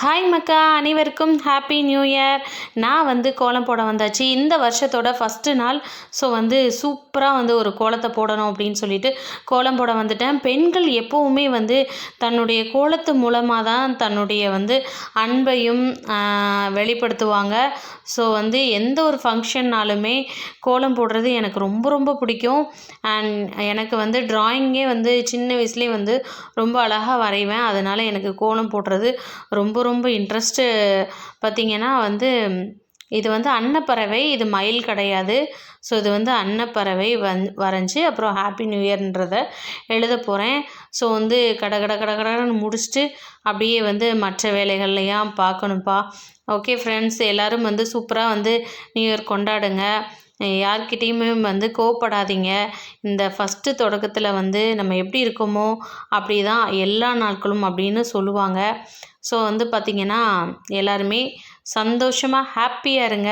Hi மக்கா. அனைவருக்கும் happy new year நான் வந்து கோலம் போட வந்தாச்சு. இந்த வருஷத்தோட ஃபஸ்ட்டு நாள். ஸோ வந்து சூப்பராக வந்து ஒரு கோலத்தை போடணும் அப்படின்னு சொல்லிட்டு கோலம் போட வந்துட்டேன். பெண்கள் எப்போவுமே வந்து தன்னுடைய கோலத்து மூலமாக தான் தன்னுடைய வந்து அன்பையும் வெளிப்படுத்துவாங்க. ஸோ வந்து எந்த ஒரு ஃபங்க்ஷன்னாலுமே கோலம் போடுறது எனக்கு ரொம்ப ரொம்ப பிடிக்கும். அண்ட் எனக்கு வந்து ட்ராயிங்கே வந்து சின்ன வயசுலேயே வந்து ரொம்ப அழகாக வரைவேன். அதனால் எனக்கு கோலம் போடுறது ரொம்ப ரொம்ப இன்ட்ரெஸ்ட்டு பார்த்திங்கன்னா வந்து இது வந்து அன்னப்பறவை இது மயில் கிடையாது. ஸோ இது வந்து அன்னப்பறவை வந் வரைஞ்சி அப்புறம் ஹாப்பி நியூ இயர்ன்றதை எழுத போகிறேன் ஸோ வந்து கட கட கட கடன்னு முடிச்சுட்டு அப்படியே வந்து மற்ற வேலைகள்லையும் பார்க்கணும்ப்பா. ஓகே ஃப்ரெண்ட்ஸ் எல்லோரும் வந்து சூப்பராக வந்து நியூ இயர் கொண்டாடுங்க. யார்கிட்டேயுமே வந்து கோவப்படாதீங்க. இந்த ஃபஸ்ட்டு தொடக்கத்தில் வந்து நம்ம எப்படி இருக்கோமோ அப்படி தான் எல்லா நாட்களும் அப்படின்னு சொல்லுவாங்க. ஸோ வந்து பார்த்திங்கன்னா எல்லாருமே சந்தோஷமாக ஹாப்பியாக இருங்க.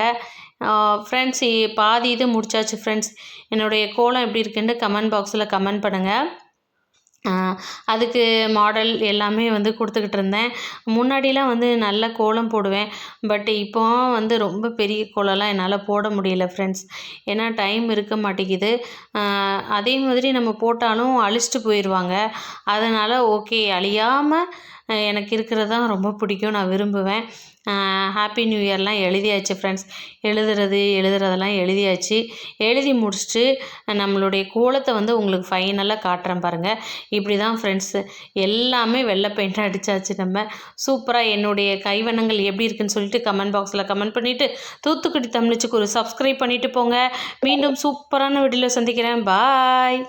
ஃப்ரெண்ட்ஸ் பாதி இது முடிச்சாச்சு ஃப்ரெண்ட்ஸ் என்னுடைய கோலம் எப்படி இருக்குன்னு கமெண்ட் பாக்ஸில் கமெண்ட் பண்ணுங்கள் அதுக்கு மாடல் எல்லாமே வந்து கொடுத்துக்கிட்டு இருந்தேன். முன்னாடிலாம் வந்து நல்ல கோலம் போடுவேன். பட் இப்போ வந்து ரொம்ப பெரிய கோலம்லாம் என்னால் போட முடியல ஃப்ரெண்ட்ஸ் ஏன்னா டைம் இருக்க மாட்டேங்குது. அதே மாதிரி நம்ம போட்டாலும் அழிச்சிட்டு போயிடுவாங்க அதனால் ஓகே அழியாமல் எனக்கு இருக்கிறது தான் ரொம்ப பிடிக்கும் நான் விரும்புவேன். ஹாப்பி நியூ இயர்லாம் எழுதியாச்சு ஃப்ரெண்ட்ஸ் எழுதுறது எழுதுறதெல்லாம் எழுதியாச்சு. எழுதி முடிச்சுட்டு நம்மளுடைய கோலத்தை வந்து உங்களுக்கு ஃபைனலாக காட்டுறேன் பாருங்கள் இப்படி தான் ஃப்ரெண்ட்ஸு எல்லாமே வெள்ளை பெயிண்ட் அடித்தாச்சு நம்ம. சூப்பராக என்னுடைய கைவண்ணங்கள் எப்படி இருக்குன்னு சொல்லிட்டு கமெண்ட் பாக்ஸில் கமெண்ட் பண்ணிவிட்டு தூத்துக்குடி தமிழ்ச்சிக்கு ஒரு சப்ஸ்கிரைப் பண்ணிவிட்டு போங்க. மீண்டும் சூப்பரான வீடியோவில் சந்திக்கிறேன். பாய்